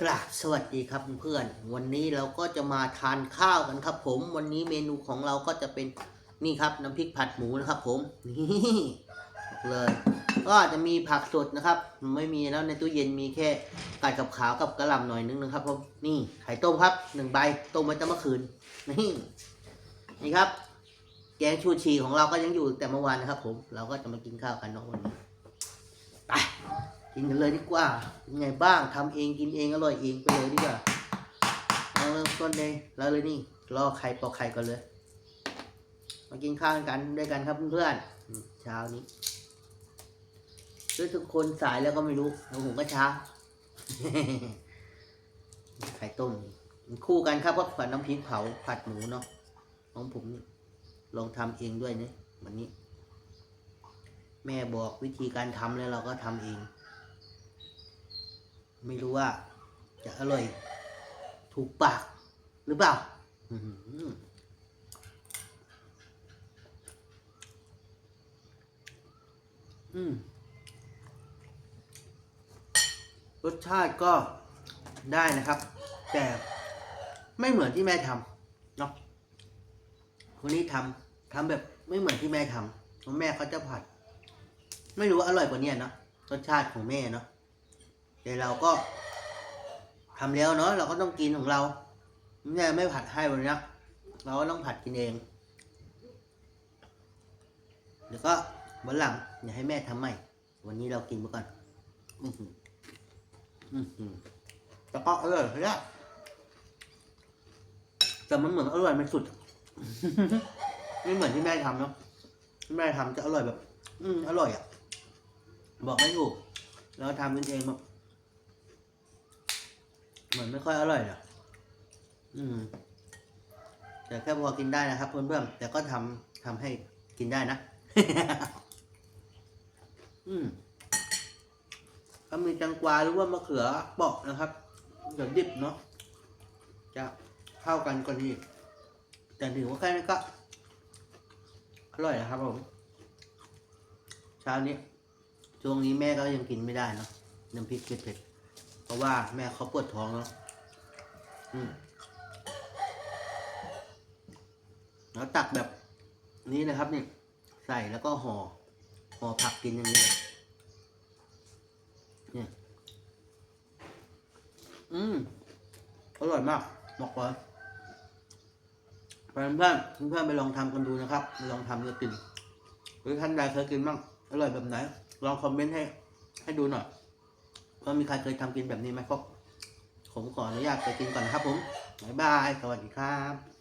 กราบสวัสดีครับเพื่อนวันนี้เราก็จะมาทานข้าวกันครับ ผมวันนี้เมนูของเราก็จะเป็นนี่ครับน้ำพริกผัดหมูนะครับ ผมนี่เลย ก็จะมีผักสดนะครับ ไม่มีแล้วในตู้เย็นมีแค่ไก่กับขาวกับกระหล่ำหน่อยนึงนะครับผมนี่ไข่ต้มครับหนึ่งใบต้มไว้ตั้งเมื่อคืนนี่นี่ครับ แกงชูชีของเราก็ยังอยู่แต่เมื่อวานนะครับ ผมเราก็จะมากินข้าวกันเนาะวันนี้ไป กินกันเลยดีกว่าเป็นไงบ้างทำเองกินเองอร่อยเองไปเลยดีกว่าเราเริ่มต้นเลยเราเลยนี่รอไข่ปอกไข่ก่อนเลย มากินข้าวกันด้วยกันครับเพื่อนๆเช้านี้ด้วยทุกคนสายแล้วก็ไม่รู้แล้วผมก็เช้าไข่ต้มคู่กันครับก็ผัดน้ำพริกเผาผัดหมูเนาะของผมนี่ลองทำเองด้วยเนี่ยวันนี้ แม่บอกวิธีการทำแล้วเราก็ทำเอง ไม่รู้ว่า จะอร่อย ถูกปากหรือเปล่าอืมรสชาติก็ได้นะครับ แต่ไม่เหมือนที่แม่ทำเนาะคนนี้ทำทำแบบไม่เหมือนที่แม่ทำเพราะแม่เขาจะผัด ไม่รู้ว่าอร่อยกว่านี้เนาะรสชาติของแม่เนาะ แต่เราก็ทำแล้วเนาะเราก็ต้องกินของเราแม่ไม่ผัดให้วันนี้เราก็ต้องผัดกินเองเดี๋ยวก็วันหลังอย่าให้แม่ทำใหม่ วันนี้เรากินไปก่อน อือหืออือหือแต่ก็อร่อยเลยแต่มันเหมือนอร่อยมันสุดไม่เหมือนที่แม่ทำเนาะที่แม่ทำจะอร่อยแบบ อืมอร่อยอะ บอกไม่ถูกเราทำกันเองแบบ เหมือนไม่ค่อยอร่อยหรอกอืม แต่แค่พอกินได้นะครับเพื่อนๆแต่ก็ทำทำให้กินได้นะ อืมถ้ามีแตงกวาหรือว่ามะเขือเปาะนะครับเดี๋ยวดิบเนาะจะเข้ากันกว่านี้แต่ถือว่าแค่นี้ก็ อร่อยนะครับผมเช้านี้ช่วงนี้แม่ก็ยังกินไม่ได้เนาะน้ำพริกเผ็ดๆ ราะว่าแม่เขาปวดท้องเนาะอืมแล้วตักแบบนี้นะครับนี่ใส่แล้วก็ห่อห่อผักกินอย่างนี้เนี่ยอืมอร่อยมากบอกเลยเพื่อนเพื่อนเพื่อนไปลองทำกันดูนะครับไปลองทำแล้วกินหรือท่านใดเคยกินบ้างอร่อยแบบไหน ลองคอมเมนต์ให้ ให้ดูหน่อย ว่ามีใครเคยทำกินแบบนี้ไหมครับผมขออนุญาตไปกินก่อนนะครับผม บ๊ายบาย สวัสดีครับ